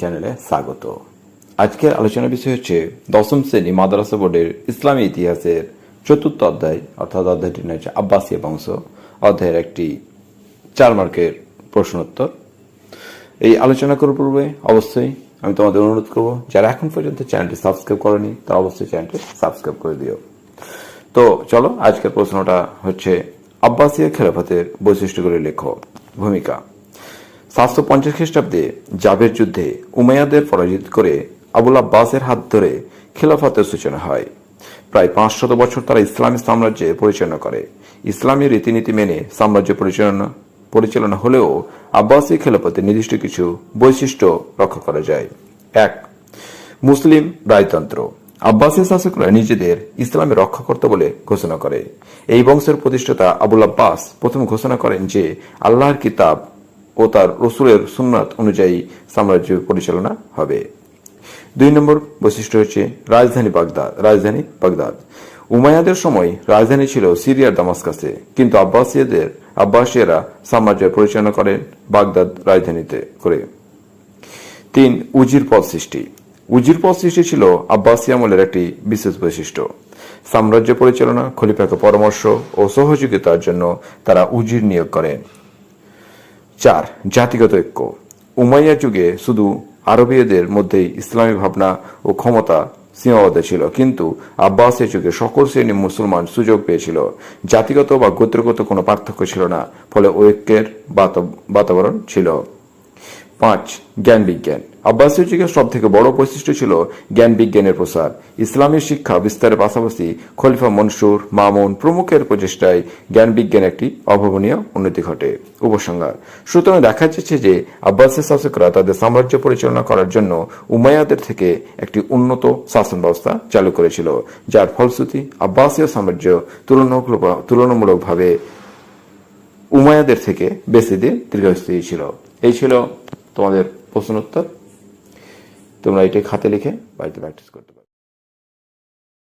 চ্যানেলে স্বাগত। আজকের বিষয় হচ্ছে দশম শ্রেণি মাদ্রাসা বোর্ডের ইসলামী ইতিহাসের চতুর্থ অধ্যায়, অর্থাৎ হচ্ছে আব্বাসীয় বংশ। অধ্যায়ের একটি চার মার্কের প্রশ্নোত্তর। এই আলোচনা করার পূর্বে অবশ্যই আমি তোমাদের অনুরোধ করব, যারা এখন পর্যন্ত চ্যানেলটি সাবস্ক্রাইব করেনি, তারা অবশ্যই চ্যানেলটি সাবস্ক্রাইব করে দিও। তো চলো, আজকের প্রশ্নটা হচ্ছে আব্বাসীয় খেলাফতের বৈশিষ্ট্যগুলি লেখো। ভূমিকা। সাতশো পঞ্চাশ খ্রিস্টাব্দে জাবের যুদ্ধে উমাইয়াদের পরাজিত করে আবুল আব্বাসের হাত ধরে খেলাফতের সূচনা হয়। প্রায় পাঁচশত বছর তারা ইসলামী সাম্রাজ্যে পরিচালনা করে। ইসলামী রীতিনীতি মেনে সাম্রাজ্য পরিচালনা পরিচালনা হলেও আব্বাসী খেলাফতের নির্দিষ্ট কিছু বৈশিষ্ট্য রক্ষা করা যায়। এক, মুসলিম রাজতন্ত্র আব্বাসী শাসকরা নিজেদের ইসলামে রক্ষাকর্তা বলে ঘোষণা করে। এই বংশের প্রতিষ্ঠাতা আবুল আব্বাস প্রথম ঘোষণা করেন যে, আল্লাহর কিতাব ও তার রসুলের সুন্নাত অনুযায়ী সাম্রাজ্য পরিচালনা হবে। দুই নম্বর বৈশিষ্ট্য হচ্ছে রাজধানী বাগদাদ রাজধানী বাগদাদ। উমায়াদের সময় রাজধানী ছিল সিরিয়ার দামাসকাসে, কিন্তু আব্বাসীয়দের, আব্বাসীয়রা সাম্রাজ্য পরিচালনা করেন বাগদাদ রাজধানীতে করে। তিন, উজির পদ সৃষ্টি। উজির পদ সৃষ্টি ছিল আব্বাসী আমলের একটি বিশেষ বৈশিষ্ট্য। সাম্রাজ্য পরিচালনা, খলিফাকে পরামর্শ ও সহযোগিতার জন্য তারা উজির নিয়োগ করেন চার, জাতিগত ঐক্য। উমাইয়া যুগে শুধু আরবীয়দের মধ্যেই ইসলামী ভাবনা ও ক্ষমতা সীমাবদ্ধ ছিল, কিন্তু আব্বাসের যুগে সকল শ্রেণি মুসলমান সুযোগ পেয়েছিল। জাতিগত বা গোত্রগত কোনো পার্থক্য ছিল না, ফলে ঐক্যের বাতা- বাতাবরণ ছিল। পাঁচ জ্ঞান বিজ্ঞান। আব্বাসীয় যুগের সব থেকে বড় বৈশিষ্ট্য ছিল জ্ঞান বিজ্ঞানের প্রসার। ইসলামী শিক্ষা বিস্তারের পাশাপাশি খলিফা মনসুর মামুন প্রমুখের প্রচেষ্টায় জ্ঞান বিজ্ঞান একটি অভাবনীয় উন্নতি ঘটে। উপসংহার সুতরাং দেখা যাচ্ছে যে আব্বাসী শাসকরা তাদের সাম্রাজ্য পরিচালনা করার জন্য উমায়াদের থেকে একটি উন্নত শাসন ব্যবস্থা চালু করেছিল, যার ফলশ্রুতি আব্বাসীয় সাম্রাজ্য তুলনামূলক- তুলনামূলকভাবে উমায়াদের থেকে বেশি দিন দীর্ঘস্থায়ী ছিল। এই ছিল তোমাদের প্রশ্ন উত্তর। তোমরা এটা খাতে লিখে বাড়িতে প্র্যাকটিস করতে পারো।